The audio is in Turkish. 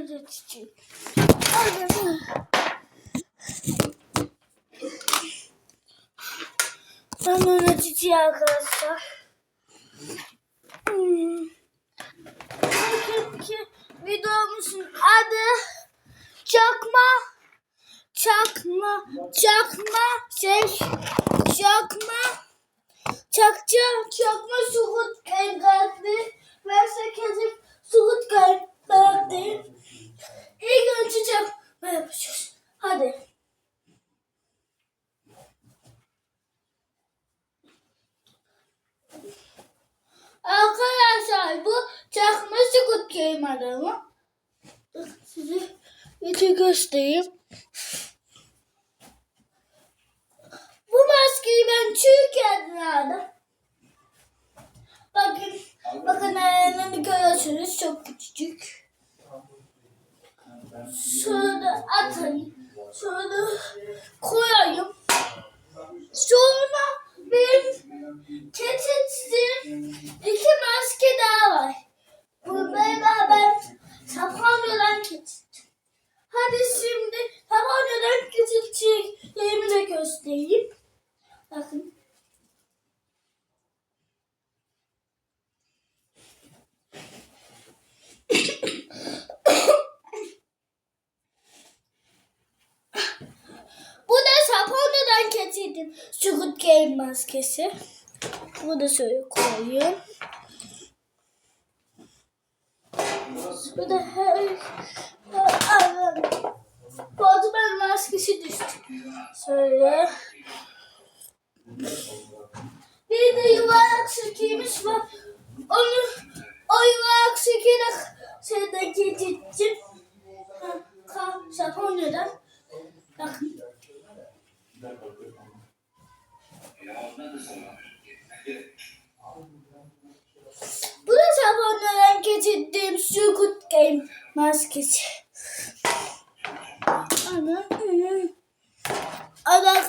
tutayım. Hadi. Ben bunu tutayım arkadaşlar. Hmm. Bugünkü videomuzun adı çakma çakma çakma şey çakma çakçı çakma suhut kaybı verse kezip suhut kaybı İlk önce çakma yapacağız. Hadi. Arkadaşlar bu çakma suhut kaymadı mı? Size bir göstereyim. Bu maskeyi ben Türkiye'den aldım. Bakın, bakın ayarlarını görüyorsunuz çok küçük. Şöyle atayım. Şöyle koyayım. Sonra benim tetiksin iki maske daha var. Bunları da ben Sapanyadan getirdim. Hadi şimdi Sapanyadan getireceğimi de göstereyim. Bakın. Bu da Sapanyadan getirdim. Squid Game maskesi. Bu da şöyle koyayım. Bu da her... Batman maskesi düştü. Şöyle. Bir de yuvarlak söküğümüz var. Onu o yuvarlak söküğüne şeyden ka- Japonya'dan. Bakın. Bu da Japonya'dan getirdiğim Squid Game maskesi. Ana. Ana